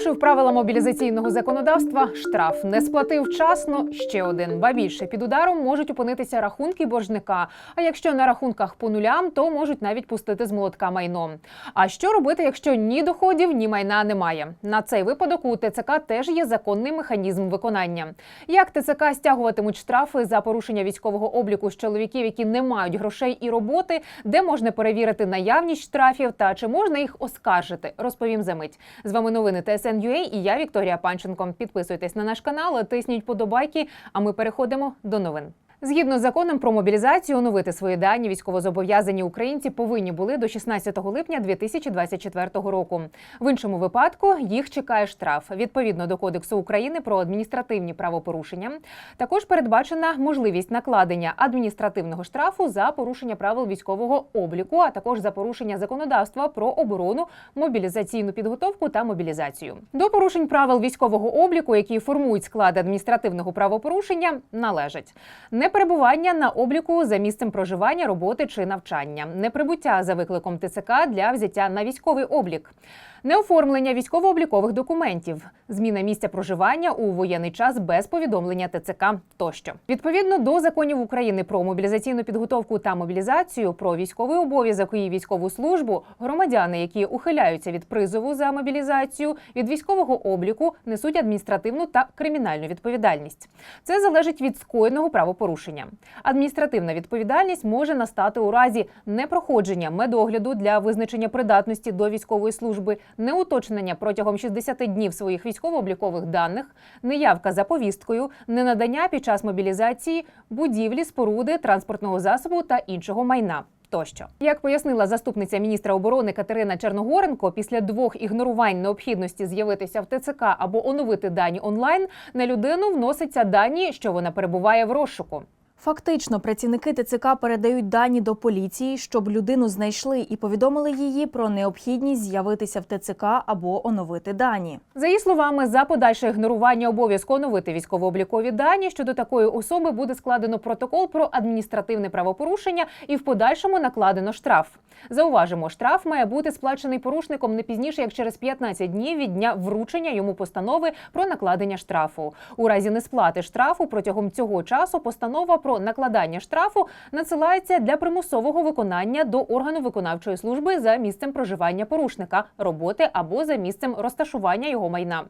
Порушив правила мобілізаційного законодавства. Штраф не сплатив вчасно. Ще один. Ба більше під ударом можуть опинитися рахунки боржника. А якщо на рахунках по нулям, то можуть навіть пустити з молотка майно. А що робити, якщо ні доходів, ні майна немає? На цей випадок у ТЦК теж є законний механізм виконання. Як ТЦК стягуватимуть штрафи за порушення військового обліку з чоловіків, які не мають грошей і роботи, де можна перевірити наявність штрафів та чи можна їх оскаржити? Розповім за мить. З вами новини ТСН.UA і я Вікторія Панченко. Підписуйтесь на наш канал, тисніть подобайки. А ми переходимо до новин. Згідно з законом про мобілізацію, оновити свої дані військовозобов'язані українці повинні були до 16 липня 2024 року. В іншому випадку їх чекає штраф. Відповідно до Кодексу України про адміністративні правопорушення. Також передбачена можливість накладення адміністративного штрафу за порушення правил військового обліку, а також за порушення законодавства про оборону, мобілізаційну підготовку та мобілізацію. До порушень правил військового обліку, які формують склад адміністративного правопорушення, належать неперебування на обліку за місцем проживання, роботи чи навчання, неприбуття за викликом ТЦК для взяття на військовий облік. Неоформлення військово-облікових документів, зміна місця проживання у воєнний час без повідомлення ТЦК тощо. Відповідно до законів України про мобілізаційну підготовку та мобілізацію, про військовий обов'язок і військову службу, громадяни, які ухиляються від призову за мобілізацію, від військового обліку, несуть адміністративну та кримінальну відповідальність. Це залежить від скоєного правопорушення. Адміністративна відповідальність може настати у разі непроходження медогляду для визначення придатності до військової служби, неуточнення протягом 60 днів своїх військово-облікових даних, неявка за повісткою, ненадання під час мобілізації, будівлі, споруди, транспортного засобу та іншого майна. Тощо, як пояснила заступниця міністра оборони Катерина Черногоренко, після двох ігнорувань необхідності з'явитися в ТЦК або оновити дані онлайн, на людину вносяться дані, що вона перебуває в розшуку. Фактично, працівники ТЦК передають дані до поліції, щоб людину знайшли і повідомили її про необхідність з'явитися в ТЦК або оновити дані. За її словами, за подальше ігнорування обов'язку оновити військово-облікові дані щодо такої особи буде складено протокол про адміністративне правопорушення і в подальшому накладено штраф. Зауважимо, штраф має бути сплачений порушником не пізніше як через 15 днів від дня вручення йому постанови про накладення штрафу. У разі несплати штрафу протягом цього часу постанова про накладання штрафу надсилається для примусового виконання до органу виконавчої служби за місцем проживання порушника, роботи або за місцем розташування його майна.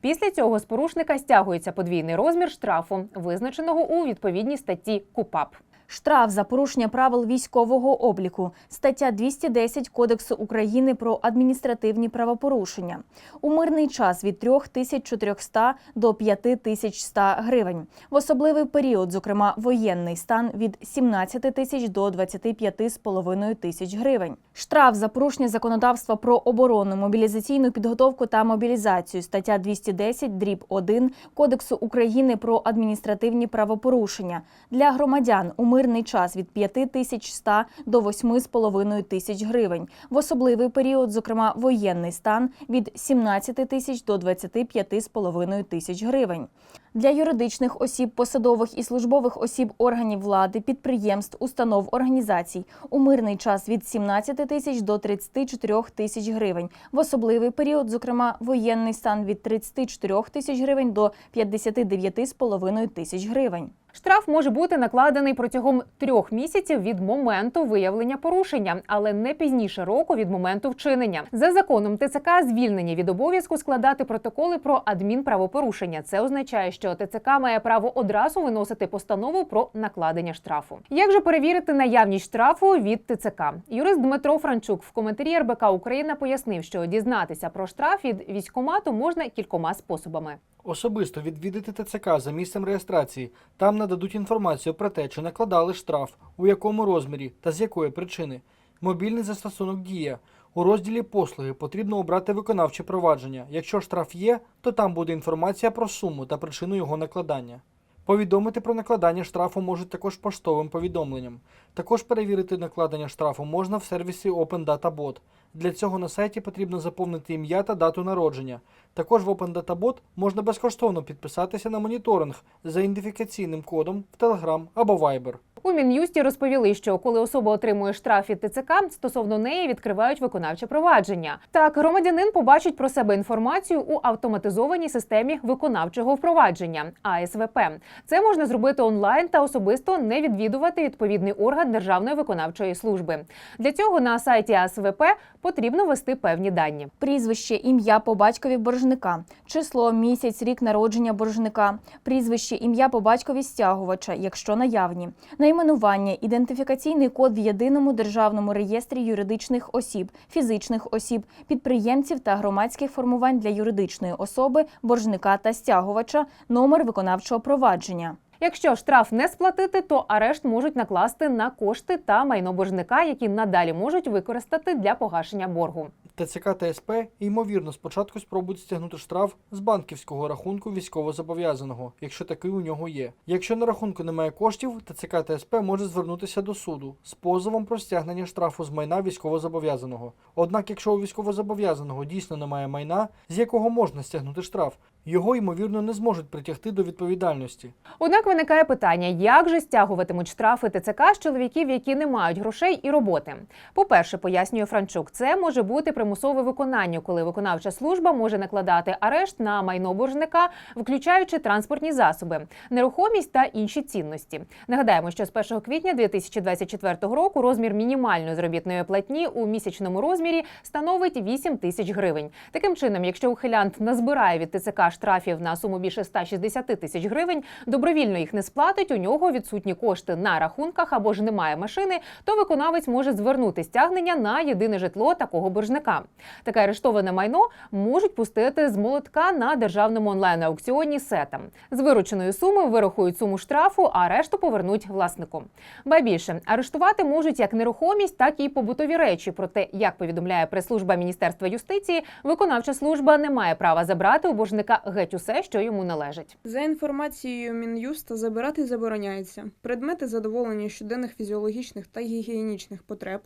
Після цього з порушника стягується подвійний розмір штрафу, визначеного у відповідній статті КУПАП. Штраф за порушення правил військового обліку, стаття 210 Кодексу України про адміністративні правопорушення. У мирний час від 3400 до 5100 гривень. В особливий період, зокрема воєнний стан, від 17 тисяч до 25,5 тисяч гривень. Штраф за порушення законодавства про оборону, мобілізаційну підготовку та мобілізацію, стаття 210 дріб 1 Кодексу України про адміністративні правопорушення для громадян у мирний час від 5100 до 8,5 тисяч гривень. В особливий період, зокрема воєнний стан, від 17 тисяч до 25,5 тисяч гривень. Для юридичних осіб, посадових і службових осіб органів влади, підприємств, установ, організацій у мирний час від 17 тисяч до 34 тисяч гривень. В особливий період, зокрема воєнний стан від 34 тисяч гривень до 59,5 тисяч гривень. Штраф може бути накладений протягом трьох місяців від моменту виявлення порушення, але не пізніше року від моменту вчинення. За законом ТЦК звільнені від обов'язку складати протоколи про адмінправопорушення. Це означає, що ТЦК має право одразу виносити постанову про накладення штрафу. Як же перевірити наявність штрафу від ТЦК? Юрист Дмитро Франчук в коментарі РБК Україна пояснив, що дізнатися про штраф від військкомату можна кількома способами. Особисто відвідати ТЦК за місцем реєстрації. Там нададуть інформацію про те, чи накладали штраф, у якому розмірі та з якої причини. Мобільний застосунок дія. У розділі послуги потрібно обрати виконавче провадження. Якщо штраф є, то там буде інформація про суму та причину його накладання. Повідомити про накладання штрафу можуть також поштовим повідомленням. Також перевірити накладення штрафу можна в сервісі Open Data. Для цього на сайті потрібно заповнити ім'я та дату народження. Також в Open Data Bot можна безкоштовно підписатися на моніторинг за ідентифікаційним кодом в Telegram або Viber. У мін'юсті розповіли, що коли особа отримує штраф від ТЦК, стосовно неї відкривають виконавче провадження. Так, громадянин побачить про себе інформацію у автоматизованій системі виконавчого впровадження АСВП. Це можна зробити онлайн та особисто не відвідувати відповідний орган Державної виконавчої служби. Для цього на сайті АСВП потрібно ввести певні дані. Прізвище, ім'я по батькові боржника, число, місяць, рік народження боржника, прізвище, ім'я по батькові стягувача, якщо наявні, найменування, ідентифікаційний код в єдиному державному реєстрі юридичних осіб, фізичних осіб, підприємців та громадських формувань для юридичної особи, боржника та стягувача, номер виконавчого провадження. Якщо штраф не сплатити, то арешт можуть накласти на кошти та майно боржника, які надалі можуть використати для погашення боргу. ТЦК та СП, ймовірно, спочатку спробують стягнути штраф з банківського рахунку військовозобов'язаного, якщо такий у нього є. Якщо на рахунку немає коштів, ТЦК та СП може звернутися до суду з позовом про стягнення штрафу з майна військовозобов'язаного. Однак, якщо у військовозобов'язаного дійсно немає майна, з якого можна стягнути штраф, його ймовірно не зможуть притягти до відповідальності. Однак виникає питання, як же стягуватимуть штрафи ТЦК з чоловіків, які не мають грошей і роботи. По-перше, пояснює Франчук, це може бути примусове виконання, коли виконавча служба може накладати арешт на майно боржника, включаючи транспортні засоби, нерухомість та інші цінності. Нагадаємо, що з 1 квітня 2024 року розмір мінімальної заробітної платні у місячному розмірі становить 8 тисяч гривень. Таким чином, якщо ухилянт назбирає від ТЦК штрафів на суму більше 160 тисяч гривень, добровільно їх не сплатить, у нього відсутні кошти на рахунках або ж немає машини, то виконавець може звернути стягнення на єдине житло такого боржника. Таке арештоване майно можуть пустити з молотка на державному онлайн-аукціоні сета. З вирученої суми вирахують суму штрафу, а решту повернуть власнику. Ба більше арештувати можуть як нерухомість, так і побутові речі. Проте, як повідомляє прес-служба Міністерства юстиції, виконавча служба не має права забрати у боржника геть усе, що йому належить. За інформацією Мін'юста, забирати забороняється предмети задоволення щоденних фізіологічних та гігієнічних потреб,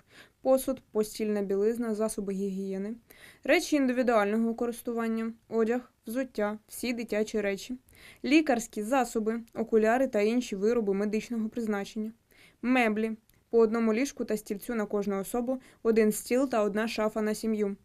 посуд, постільна білизна, засоби гігієни, речі індивідуального користування, одяг, взуття, всі дитячі речі, лікарські засоби, окуляри та інші вироби медичного призначення, меблі, по одному ліжку та стільцю на кожну особу, один стіл та одна шафа на сім'ю.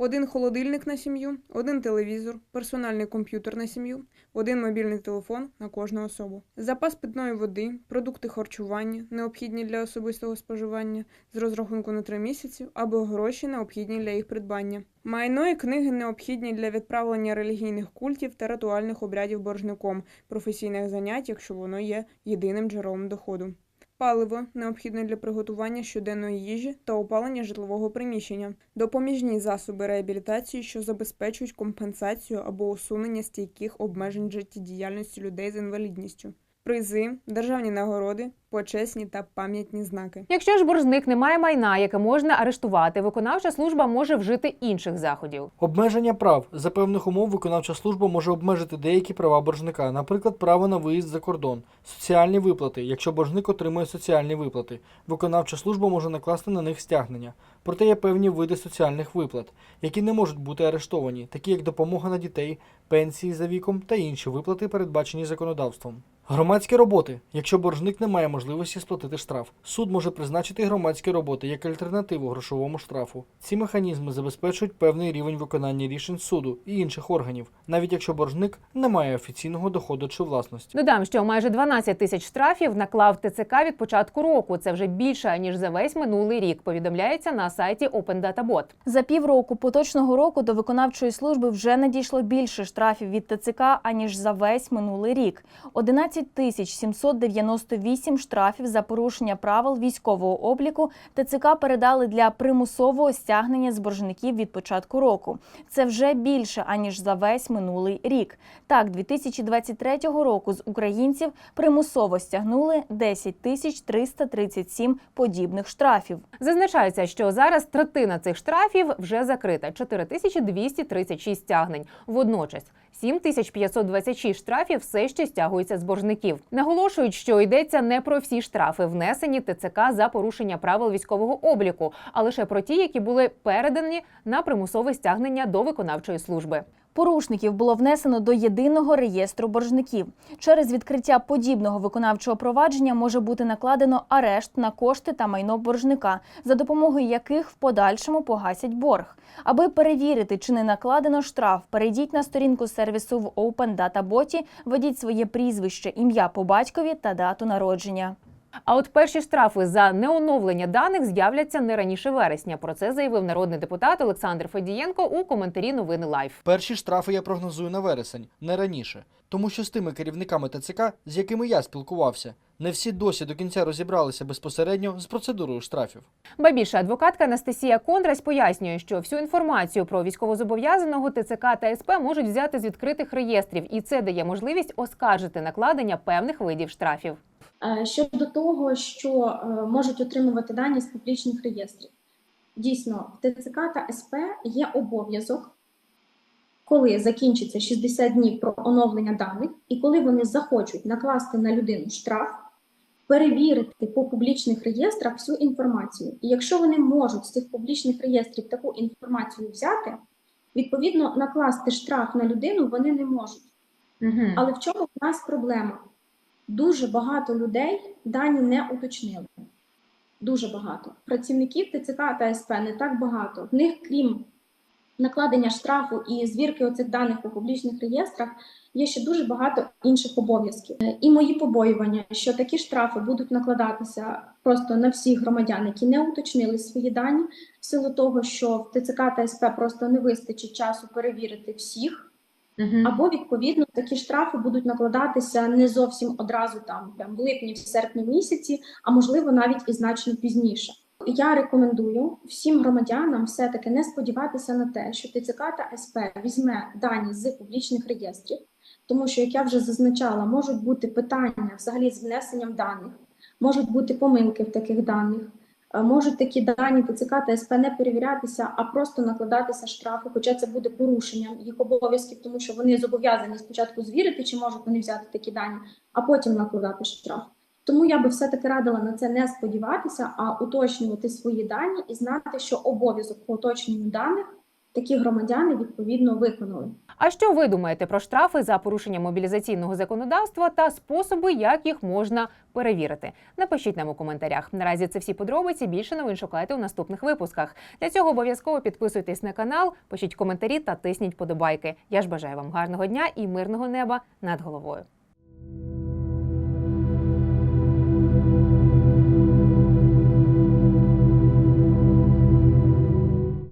Один холодильник на сім'ю, один телевізор, персональний комп'ютер на сім'ю, один мобільний телефон на кожну особу, запас питної води, продукти харчування, необхідні для особистого споживання з розрахунку на три місяці, або гроші необхідні для їх придбання. Майно і книги необхідні для відправлення релігійних культів та ритуальних обрядів боржником, професійних занять, якщо воно є єдиним джерелом доходу. Паливо необхідне для приготування щоденної їжі та опалення житлового приміщення, допоміжні засоби реабілітації, що забезпечують компенсацію або усунення стійких обмежень життєдіяльності людей з інвалідністю, призи, державні нагороди, почесні та пам'ятні знаки. Якщо ж боржник не має майна, яке можна арештувати, виконавча служба може вжити інших заходів. Обмеження прав за певних умов виконавча служба може обмежити деякі права боржника, наприклад, право на виїзд за кордон, соціальні виплати, якщо боржник отримує соціальні виплати. Виконавча служба може накласти на них стягнення. Проте є певні види соціальних виплат, які не можуть бути арештовані, такі як допомога на дітей, пенсії за віком та інші виплати, передбачені законодавством. Громадські роботи, якщо боржник не має можливості сплатити штраф, суд може призначити громадські роботи як альтернативу грошовому штрафу. Ці механізми забезпечують певний рівень виконання рішень суду і інших органів, навіть якщо боржник не має офіційного доходу чи власності. Додам, що майже 12 тисяч штрафів наклав ТЦК від початку року. Це вже більше ніж за весь минулий рік. Повідомляється на сайті Open Data Bot. За півроку поточного року до виконавчої служби вже надійшло більше штрафів від ТЦК, аніж за весь минулий рік. 11 тисяч 798 штрафів за порушення правил військового обліку ТЦК передали для примусового стягнення з боржників від початку року. Це вже більше, аніж за весь минулий рік. Так, 2023 року з українців примусово стягнули 10 тисяч 337 подібних штрафів. Зазначається, що зараз третина цих штрафів вже закрита 4236 стягнень. Водночас 7526 штрафів все ще стягуються з боржників. Наголошують, що йдеться не про всі штрафи, внесені ТЦК за порушення правил військового обліку, а лише про ті, які були передані на примусове стягнення до виконавчої служби. Порушників було внесено до єдиного реєстру боржників. Через відкриття подібного виконавчого провадження може бути накладено арешт на кошти та майно боржника, за допомогою яких в подальшому погасять борг. Аби перевірити, чи не накладено штраф, перейдіть на сторінку сервісу в Open Data введіть своє прізвище, ім'я по батькові та дату народження. А от перші штрафи за неоновлення даних з'являться не раніше вересня. Про це заявив народний депутат Олександр Федієнко у коментарі новини Лайф. Перші штрафи я прогнозую на вересень, не раніше. Тому що з тими керівниками ТЦК, з якими я спілкувався, не всі досі до кінця розібралися безпосередньо з процедурою штрафів. Ба більше адвокатка Анастасія Кондрась пояснює, що всю інформацію про військовозобов'язаного ТЦК та СП можуть взяти з відкритих реєстрів, і це дає можливість оскаржити накладення певних видів штрафів. Е, Щодо того, що е, можуть отримувати дані з публічних реєстрів. Дійсно, в ТЦК та СП є обов'язок, коли закінчиться 60 днів про оновлення даних, і коли вони захочуть накласти на людину штраф, перевірити по публічних реєстрах всю інформацію. І якщо вони можуть з цих публічних реєстрів таку інформацію взяти, відповідно накласти штраф на людину вони не можуть. Але в чому в нас проблема? Дуже багато людей дані не уточнили. Дуже багато. Працівників ТЦК та СП не так багато. В них, крім накладення штрафу і звірки оцих даних у публічних реєстрах, є ще дуже багато інших обов'язків. Е, І мої побоювання, що такі штрафи будуть накладатися просто на всіх громадян, які не уточнили свої дані, в силу того, що в ТЦК та СП просто не вистачить часу перевірити всіх. Або відповідно такі штрафи будуть накладатися не зовсім одразу, там прям в липні, в серпні місяці, а можливо навіть і значно пізніше. Я рекомендую всім громадянам все-таки не сподіватися на те, що ТЦК та СП візьме дані з публічних реєстрів, тому що, як я вже зазначала, можуть бути питання взагалі з внесенням даних, можуть бути помилки в таких даних. Е, Можуть такі дані ТЦК та СП не перевірятися, а просто накладатися штрафи, хоча це буде порушенням їх обов'язків, тому що вони зобов'язані спочатку звірити, чи можуть вони взяти такі дані, а потім накладати штраф. Тому я би все-таки радила на це не сподіватися, а уточнювати свої дані і знати, що обов'язок по уточненню даних такі громадяни відповідно виконали. А що ви думаєте про штрафи за порушення мобілізаційного законодавства та способи, як їх можна перевірити? Напишіть нам у коментарях. Наразі це всі подробиці. Більше новин шукайте у наступних випусках. Для цього обов'язково підписуйтесь на канал, пишіть коментарі та тисніть подобайки. Я ж бажаю вам гарного дня і мирного неба над головою.